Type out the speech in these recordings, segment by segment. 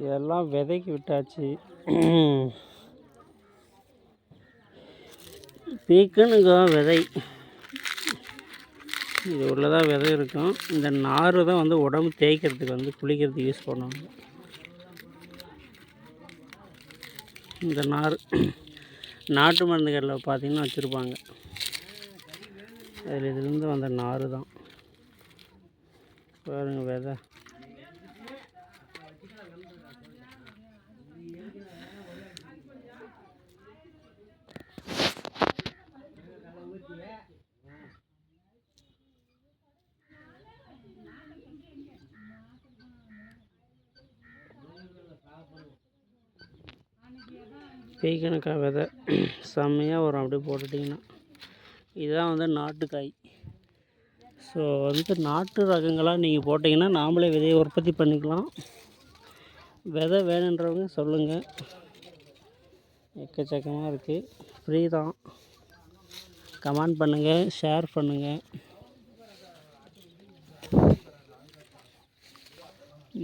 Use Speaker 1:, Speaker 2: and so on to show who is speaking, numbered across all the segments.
Speaker 1: இதெல்லாம் விதைக்கு விட்டாச்சு. பீக்கனுங்க விதை. இது உள்ளதாக விதை இருக்கும். இந்த நார் தான் வந்து உடம்பு தேய்க்கிறதுக்கு வந்து குளிக்கிறதுக்கு யூஸ் பண்ணுவாங்க. இந்த நார் நாட்டு மருந்து கடையில் பார்த்தீங்கன்னா வச்சுருப்பாங்க. அதில் இதுலேருந்து வந்த நார் தான். பாருங்கள் விதை. பீக்கணக்காய் விதை. செம்மையாக வரும் அப்படியே போட்டுட்டிங்கன்னா. இதுதான் வந்து நாட்டுக்காய். ஸோ வந்து நாட்டு ரகங்களாக நீங்கள் போட்டிங்கன்னா நாமளே விதையை உற்பத்தி பண்ணிக்கலாம். விதை வேணுன்றவங்க சொல்லுங்கள் எக்கச்சக்கமாக இருக்குது ஃப்ரீ தான். கமெண்ட் பண்ணுங்கள் ஷேர் பண்ணுங்கள்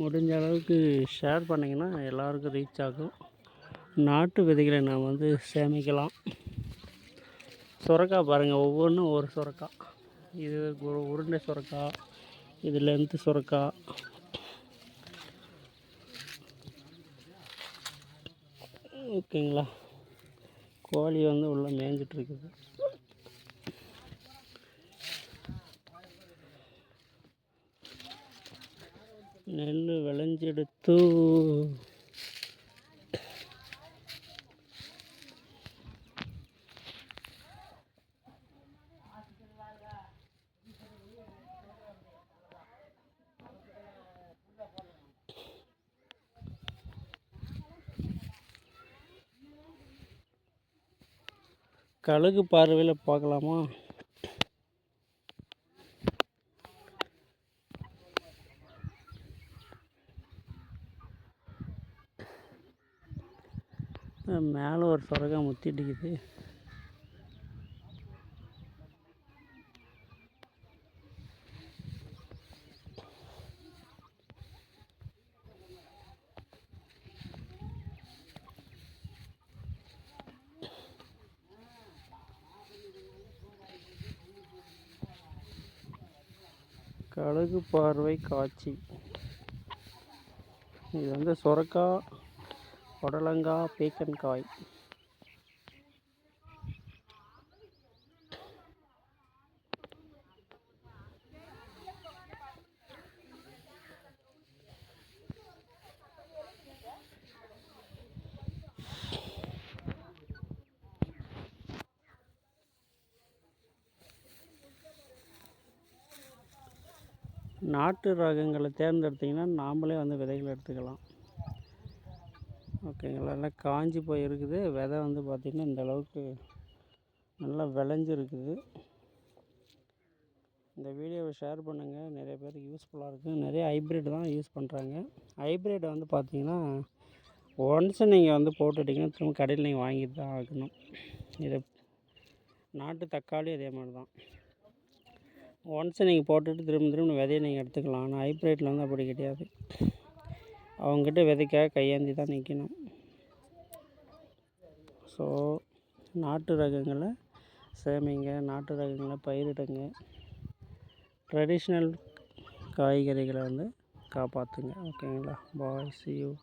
Speaker 1: முடிஞ்ச அளவுக்கு ஷேர் பண்ணிங்கன்னா எல்லாருக்கும் ரீச் ஆகும். நாட்டு விதைகளை நாம் வந்து சேமிக்கலாம். சுரக்காய் பாருங்கள் ஒவ்வொன்றும் ஒரு சுரக்காய் இது உருண்டை சுரக்காய் இது லென்த்து சுரக்காய் ஓகேங்களா கோழி வந்து உள்ளே மேய்ஞ்சிட்ருக்குது நெல் விளைஞ்செடுத்து கழுகு பார்வையில் பார்க்கலாமா? மேலே ஒரு சொரக்கா முத்திட்டுக்குது கழுகு பார்வை காட்சி. இது வந்து சுரக்கா புடலங்காய் பீக்கன்காய் நாட்டு ரகங்களை தேர்ந்தெடுத்திங்கன்னா நாம்மளே வந்து விதைகளை எடுத்துக்கலாம். ஓகேங்களா? நல்லா காஞ்சி போய் இருக்குது விதை வந்து பார்த்திங்கன்னா இந்த அளவுக்கு நல்லா விளைஞ்சிருக்குது. இந்த வீடியோவை ஷேர் பண்ணுங்கள் நிறைய பேருக்கு யூஸ்ஃபுல்லாக இருக்குது நிறைய ஹைப்ரிட் தான் யூஸ் பண்ணுறாங்க ஹைப்ரிட் வந்து பார்த்திங்கன்னா ஒன்ஸ் நீங்கள் வந்து போட்டுட்டிங்கன்னா திரும்ப கடையில் நீங்கள் வாங்கிட்டு தான் ஆகணும். இது நாட்டு தக்காளி அதே மாதிரி தான். ஒன்ஸ் நீங்கள் போட்டுட்டு திரும்ப திரும்ப விதையை நீங்கள் எடுத்துக்கலாம். ஆனால் ஹைப்ரேட்டில் வந்து அப்படி கிடையாது. அவங்ககிட்ட விதைக்காக கையேந்தி தான் நிற்கணும் ஸோ நாட்டு ரகங்களை சேமிங்க நாட்டு ரகங்களை பயிரிடுங்க. ட்ரெடிஷ்னல் காய்கறிகளை வந்து காப்பாற்றுங்க ஓகேங்களா பாய் சி யூ